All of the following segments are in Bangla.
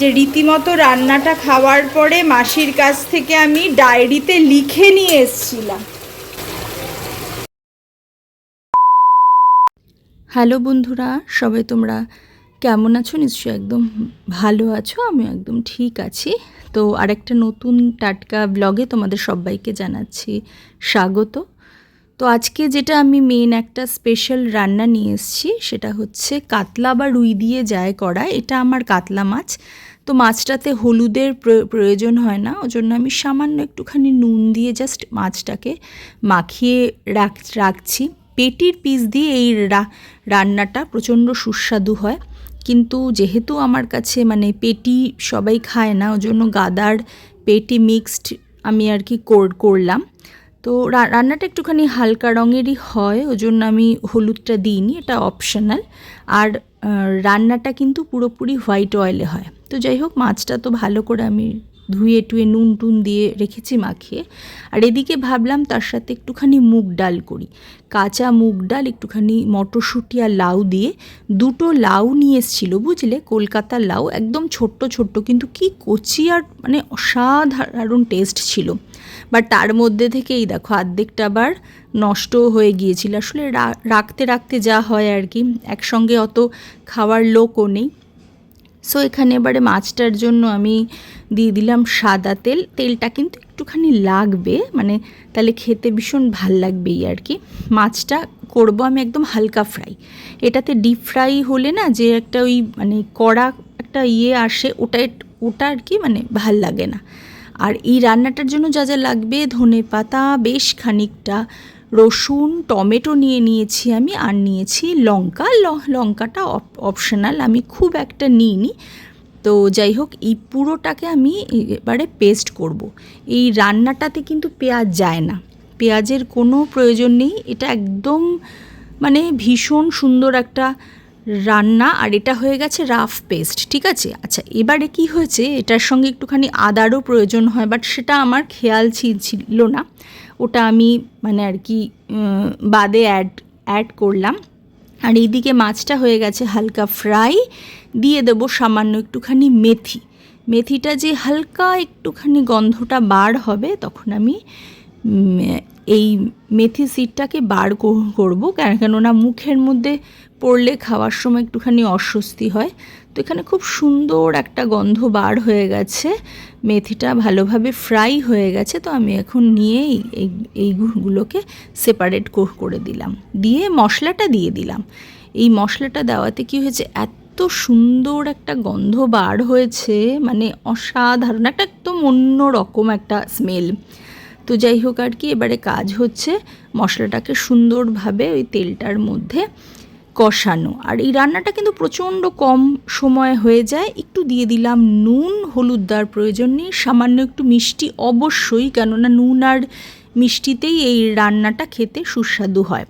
যে রীতিমতো রান্নাটা খাওয়ার পরে মাসির কাছ থেকে আমি ডায়েরিতে লিখে নিয়ে এসেছিলাম। হ্যালো বন্ধুরা, সবাই তোমরা কেমন আছো? নিশ্চয়ই একদম ভালো আছো আমি একদম ঠিক আছি। তো আরেকটা নতুন টাটকা ব্লগে তোমাদের সবাইকে জানাচ্ছি স্বাগত। তো আজকে যেটা আমি মেন একটা স্পেশাল রান্না নিয়ে এসেছি, সেটা হচ্ছে কাতলা বা রুই দিয়ে যায় করা এটা আমার কাতলা মাছ। তো মাছটাতে হলুদের প্রয়- প্রয়োজন হয় না। ওই জন্য আমি সামান্য একটুখানি নুন দিয়ে জাস্ট মাছটাকে মাখিয়ে রাখ, রাখছি। পেটির পিস দিয়ে এই রান্নাটা প্রচণ্ড সুস্বাদু হয়। কিন্তু যেহেতু আমার কাছে মানে পেটি সবাই খায় না ওই জন্য গাদার পেটি মিক্সড আমি আর কি কর- করলাম। তো রান্নাটা একটুখানি হালকা রঙেরই হয় ওই জন্য আমি হলুদটা দিইনি, এটা অপশনাল আর রান্নাটা কিন্তু পুরোপুরি হোয়াইট অয়েলে হয়। তো যাই হোক, মাছটা তো ভালো করে আমি ধুয়ে টুয়ে নুন টুন দিয়ে রেখেছি মাখিয়ে। আর এদিকে ভাবলাম তার সাথে একটুখানি মুগ ডাল করি। কাঁচা মুগ ডাল, একটুখানি মটরশুঁটি আর লাউ দিয়ে। দুটো লাউ নিয়ে এসেছিল, বুঝলে? কলকাতার লাউ, একদম ছোট্ট ছোট্ট, কিন্তু কি কচি আর মানে অসাধারণ টেস্ট ছিল। বাট তার মধ্যে থেকেই দেখো আর্ধেকটা আবার নষ্ট হয়ে গিয়েছিল। আসলে রাখতে রাখতে যা হয় আর কি, একসঙ্গে অত খাওয়ার লোকও নেই। সো এখানে এবারে মাছটার জন্য আমি দিয়ে দিলাম সাদা তেল। তেলটা কিন্তু একটুখানি লাগবে মানে তাহলে খেতে ভীষণ ভালো লাগবেই আর কি। মাছটা করব আমি একদম হালকা ফ্রাই। এটাতে ডিপ ফ্রাই হলে না যে একটা ওই মানে কড়া একটা ইয়ে আসে ওটা ওটা আর কি মানে ভালো লাগে না। আর এই রান্নাটার জন্য যা যা লাগবে, ধনে পাতা, বেশ খানিকটা রসুন, টমেটো নিয়ে নিয়েছি আমি আর নিয়েছি লঙ্কা। লঙ্কাটা অপশনাল আমি খুব একটা নিইনি। তো যাই হোক, এই পুরোটাকে আমি এবারে পেস্ট করব। এই রান্নাটাতে কিন্তু পেঁয়াজ যায় না। পেঁয়াজের কোনো প্রয়োজন নেই। এটা একদম মানে ভীষণ সুন্দর একটা রান্না আর এটা হয়ে গেছে রাফ পেস্ট, ঠিক আছে? আচ্ছা এবারে কি হয়েছে? এটার সঙ্গে একটুখানি আদারও প্রয়োজন হয় বাট সেটা আমার খেয়াল ছিল না। ওটা আমি মানে আর কি বাদে অ্যাড অ্যাড করলাম। আর এইদিকে মাছটা হয়ে গেছে হালকা ফ্রাই দিয়ে দেবো সামান্য একটুখানি মেথি। মেথিটা যে হালকা একটুখানি গন্ধটা বার হবে, তখন আমি এই মেথি সিডটাকে বার কর- করব, কেন- কেননা মুখের মধ্যে পড়লে খাওয়ার সময় একটুখানি অস্বস্তি হয়। তো এখানে খুব সুন্দর একটা গন্ধ বার হয়ে গেছে। মেথিটা ভালোভাবে ফ্রাই হয়ে গেছে, তো আমি এখন নিয়ে এই- এই এইগুলোকে সেপারেট করে দিলাম। দিয়ে মশলাটা দিয়ে দিলাম। এই মশলাটা দেওয়াতে কি হয়েছে, এত সুন্দর একটা গন্ধ বার হয়েছে মানে অসাধারণ, একটা একদম অন্য রকম একটা স্মেল তো যাই হোক আর কি, এবারে কাজ হচ্ছে মশলাটাকে সুন্দরভাবে ওই তেলটার মধ্যে কষানো। আর এই রান্নাটা কিন্তু প্রচণ্ড কম সময় হয়ে যায়। একটু দিয়ে দিলাম নুন, হলুদ দেওয়ার প্রয়োজন নেই। সামান্য একটু মিষ্টি অবশ্যই, কেননা নুন আর মিষ্টিতেই এই রান্নাটা খেতে সুস্বাদু হয়।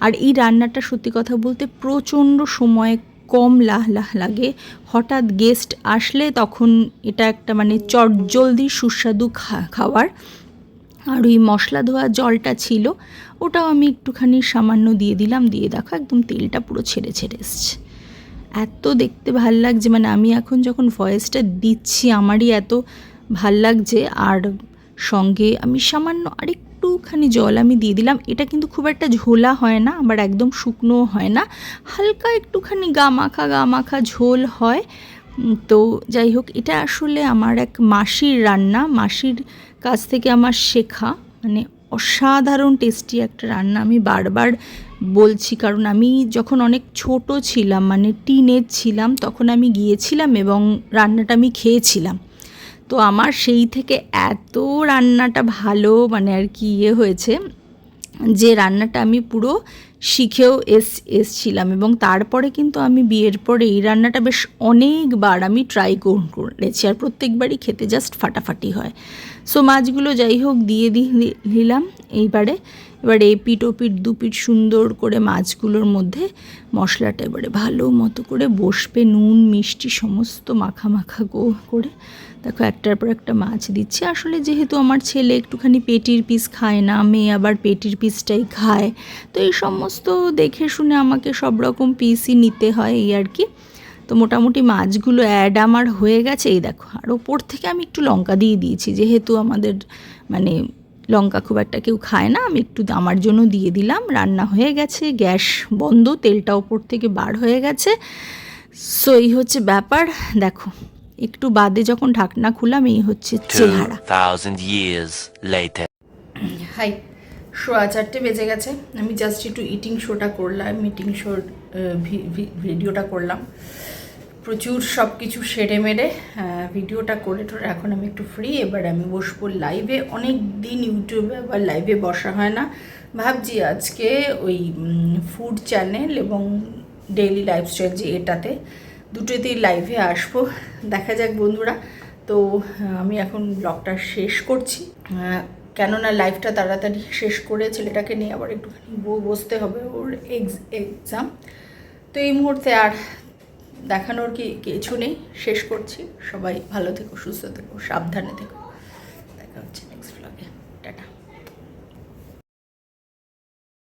আর এই রান্নাটা সত্যি কথা বলতে প্রচণ্ড সময় কম লাহ লাহ লাগে। হঠাৎ গেস্ট আসলে তখন এটা একটা মানে চটজলদি সুস্বাদু খা- খাবার আর ওই মশলা ধোয়া জলটা ছিল, ওটাও আমি একটুখানি সামান্য দিয়ে দিলাম, দিয়ে দেখো একদম তেলটা পুরো ছেড়ে ছেড়ে এসছে। এত দেখতে ভালো লাগছে মানে আমি এখন যখন ভয়েসটা দিচ্ছি, আমারই এত ভালো লাগছে। আর সঙ্গে আমি সামান্য আরেকটুখানি জল আমি দিয়ে দিলাম, এটা কিন্তু খুব একটা ঝোলা হয় না, আবার একদম শুকনোও হয় না, হালকা একটুখানি গা মাখা গা মাখা ঝোল হয়। তো যাই হোক, এটা আসলে আমার এক মাসির রান্না। মাসির কাছ থেকে আমার শেখা। মানে অসাধারণ টেস্টি একটা রান্না। আমি বারবার বলছি, কারণ আমি যখন অনেক ছোট ছিলাম মানে টিনেজ ছিলাম, তখন আমি গিয়েছিলাম এবং রান্নাটা আমি খেয়েছিলাম। তো আমার সেই থেকে এত রান্নাটা ভালো মানে আর কি ইয়ে হয়েছে। যে রান্নাটা আমি পুরো শিখেও এস, এসছিলাম এবং তারপরে কিন্তু আমি বিয়ের পরে এই রান্নাটা বেশ অনেকবার আমি ট্রাই করেছি আর প্রত্যেকবারই খেতে জাস্ট ফাটাফাটি হয়। সো মাছগুলো যাই হোক দিয়ে দিলাম এইবারে। এবারে এপিট ওপিট দুপিট সুন্দর করে মাছগুলোর মধ্যে মশলাটা এবারে ভালো মতো করে বসবে, নুন, মিষ্টি, সমস্ত মাখা মাখা করে। দেখো, একটার পর একটা মাছ দিচ্ছি। আসলে যেহেতু আমার ছেলে একটুখানি পেটির পিস খায় না, মেয়ে আবার পেটির পিসটাই খায়, তো এই সমস্ত দেখে শুনে আমাকে সব রকম পিসই নিতে হয় এই আর কি। তো মোটামুটি মাছগুলো অ্যাড আমার হয়ে গেছে। এই দেখো আর ওপর থেকে আমি একটু লঙ্কা দিয়ে দিয়েছি। যেহেতু আমাদের মানে লঙ্কা খুব একটা কেউ খায় না আমি একটু আমার জন্য দিয়ে দিলাম। রান্না হয়ে গেছে গ্যাস বন্ধ তেলটা ওপর থেকে বার হয়ে গেছে। সো এই হচ্ছে ব্যাপার। দেখো একটু বাদে যখন ঢাকনা খুললাম এই হচ্ছে চেহারা। 2000 years later. হাই সোয়া চারটে বেজে গেছে। আমি জাস্ট একটু ইটিং শোটা করলাম মিটিং শোর ভিডিওটা করলাম। প্রচুর সব কিছু সেরে মেরে ভিডিওটা করে টোরে এখন আমি একটু ফ্রি এবার আমি বসবো লাইভে অনেক দিন ইউটিউবে আবার লাইভে বসা হয় না। ভাবছি আজকে ওই ফুড চ্যানেল এবং ডেইলি লাইফস্টাইল যে এটাতে দুটোতেই লাইভে আসব। দেখা যাক বন্ধুরা। তো আমি এখন ব্লগটা শেষ করছি। কেননা লাইফটা তাড়াতাড়ি শেষ করে ছেলেটাকে নিয়ে আবার একটুখানি বসতে হবে ওর এক্স এক্সাম তো এই মুহূর্তে আর দেখানোর কি কিছু নেই। শেষ করছি। সবাই ভালো থেকো, সুস্থ থেকো, সাবধানে থেকো। দেখা হচ্ছে